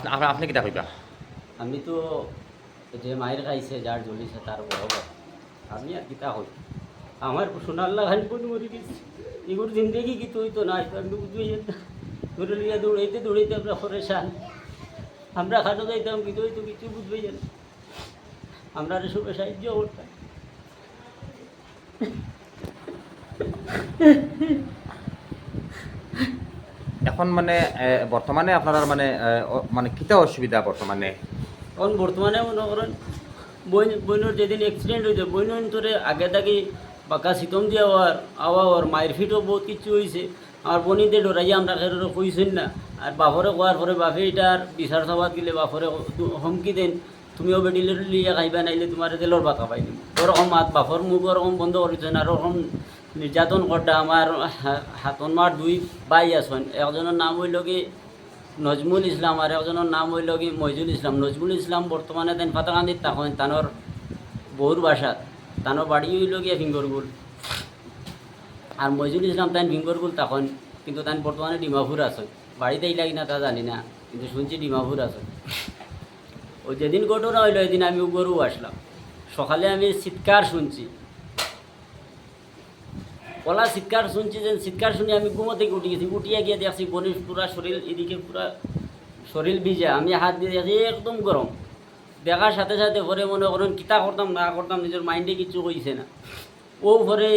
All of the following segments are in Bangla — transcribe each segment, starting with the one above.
আপনি কিতা কইবা আমি তো যে মায়ের খাইছে যার জ্বলিছে তার বরাবর আমি আর কিতা হই? আমার সোনার লাগান কোন মরে গেছি? এগুলো জিন্দগি কি তুই তো নাই, আমি বুঝবই ধরে দৌড়াইতে দৌড়াইতে আমরা পরেশান আমরা খাটো যাইতাম, কিন্তু তো কিছু বুঝবেই না। আমরা সুখে সাহায্য করতাম। এখন মানে বর্তমানে আপনার মানে মানে কিতা অসুবিধা বর্তমানে? এখন বর্তমানে মনে করেন, বইন, বইনের যেদিন অ্যাক্সিডেন্ট হয়েছে বইন তোরে আগে থাকি বাঁকা শীতম দিয়ে আওয়ার মায়ের ফিটও বহুত কিছু হয়েছে আমার বনিতে ডরাইয়া আমরা কইছেন না। আর বাপরে কোয়ার পরে বাপে এটার বিচার সভাত গেলে বাপরে হুমকি দেন। তুমিও বেডিলে লিয়া খাইবা নাইলে তোমার তেলর বাতা পাই দিম। ওরকম মাত বাপর মুখ ওরকম বন্ধ করেছেন আর ওরকম নির্যাতন করটা আমার হাতন মার দুই বাই আছেন। একজনের নাম হইল কি নজমুল ইসলাম আর একজনের নাম হইল কি মইজুল ইসলাম নজমুল ইসলাম বর্তমানে তেন ফাতাকান্দিত তখন তানোর বহুর বাসাত। তানোর বাড়ি হইল গিয়ে ফিঙ্গরগুল আর মইজুল ইসলাম তাই ফিঙ্গরগুল তখন কিন্তু তাই বর্তমানে ডিমাপুর আছে বাড়িতে ইলা কিনা তা জানি না, কিন্তু শুনছি ডিমাপুর আছে ওই যেদিন ঘটনা হইল ওই দিন আমি গরু আসলাম। সকালে আমি চিৎকার শুনছি। কলা চিৎকার শুনছি যে, চিৎকার শুনে আমি ঘুমো থেকে উঠে গেছি। উঠিয়ে গিয়ে দেখছি বনির পুরা শরীর, এদিকে পুরা শরীর ভিজা। আমি হাত দিয়ে দেখছি, একদম গরম। দেখার সাথে সাথে পরে মনে করেন, কিতা করতাম, না করতাম, নিজের মাইন্ডে কিছু কইছে না। ও পরে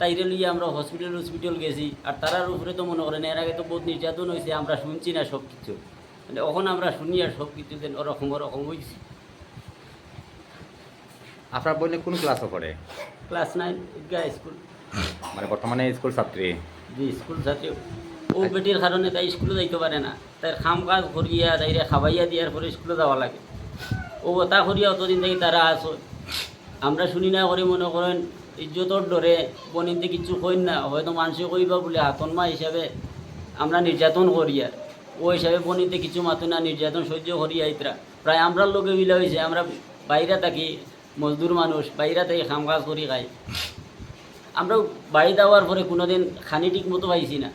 তাইরে লিয়ে আমরা হসপিটাল হসপিটাল গেছি। আর তারার উপরে তো মনে করেন, এর আগে তো বহুত নির্যাতন হয়েছে আমরা শুনছি না সব কিছু মানে এখন আমরা শুনি আর সব কিছু যেন ওরকম ওরকম হয়েছে আপনার বইনে কোন ক্লাসও পড়ে? Class nine Eidgah school. মানে বর্তমানে স্কুল ছাত্রী? যে স্কুল ছাত্রী। ও বেটির কারণে তাই স্কুলে যাইতে পারে না। তাই খাম কাজ করিয়া তাইরে খাবাইয়া দিয়ার পরে স্কুলে যাওয়া লাগে। ও তা করিয়া অতদিন থেকে তারা আসো আমরা শুনি না করে মনে করেন ইজ্জতর ডরে বনিতে কিছু কইন না। হয়তো মানুষে কইবা বলে হাতন মা হিসাবে আমরা নির্যাতন করি আর ও হিসাবে বনিতে কিছু মাতো না, নির্যাতন সহ্য করি আইতরা। প্রায় আমরা লোকে মিলা হয়েছে আমরা বাইরে থাকি, মজদুর মানুষ, বাইরে থেকে খাম কাজ করি খাই। আমরা বাড়ি দেওয়ার পরে কোনোদিন খানি ঠিক মতো পাইছি না।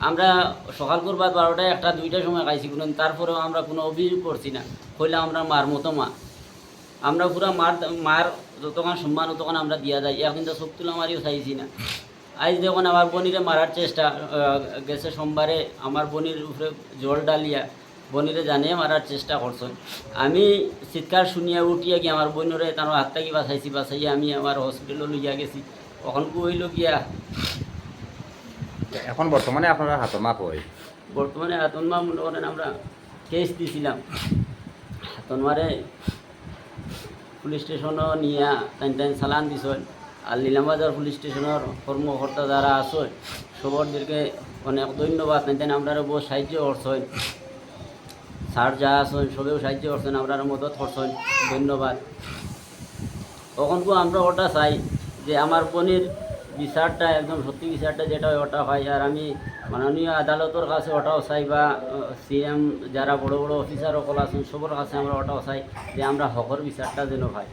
আমরা সকাল করবার বারোটায়, একটা, দুইটার সময় খাইছি কোনো তারপরেও আমরা কোনো অভিযোগ করছি না। হইলে আমরা মার মতো মা। আমরা পুরা মার মার যতক্ষণ সম্মান ততক্ষণ আমরা দিয়া যাই। এখন তো চোখ তুলা মারিও চাইছি না। আজ যখন আমার বনিরে মারার চেষ্টা গেছে সোমবারে আমার বনির উপরে জল ডালিয়া বনিরে জানিয়ে মারার চেষ্টা করছেন। আমি চিৎকার শুনিয়া উঠিয়া গিয়ে আমার বইনরে তার হাত থাকি বাঁচাইছি বাঁচাইয়া আমি আমার হসপিটালে লইয়া গেছি। তখন কইল গিয়া? এখন বর্তমানে আপনারা মাপ হয়। বর্তমানে হাতনমা মনে করেন আমরা কেস দিছিলাম। হাতনমারে পুলিশ স্টেশনও নিয়া টাইম টাইম চালান দিছেন। আর লীলামবাজার পুলিশ স্টেশনের কর্মকর্তা যারা আছে সবরদেরকে অনেক ধন্যবাদ। টাইম আমরা বহু সাহায্য করছেন। স্যার যা আছেন, সবেও সাহায্য করছেন আমরা মদত করছেন। ধন্যবাদ। তখনকু আমরা ওটা চাই যে আমার বোনের বিচারটা, একদম সত্যি বিচারটা যেটা ওটা হয়। আর আমি মাননীয় আদালতের কাছে ওটাও চাই বা সিএম যারা বড় বড় অফিসার সকল আছেন, সবার কাছে আমরা ওটাও চাই যে আমরা হকর বিচারটা যেন পাই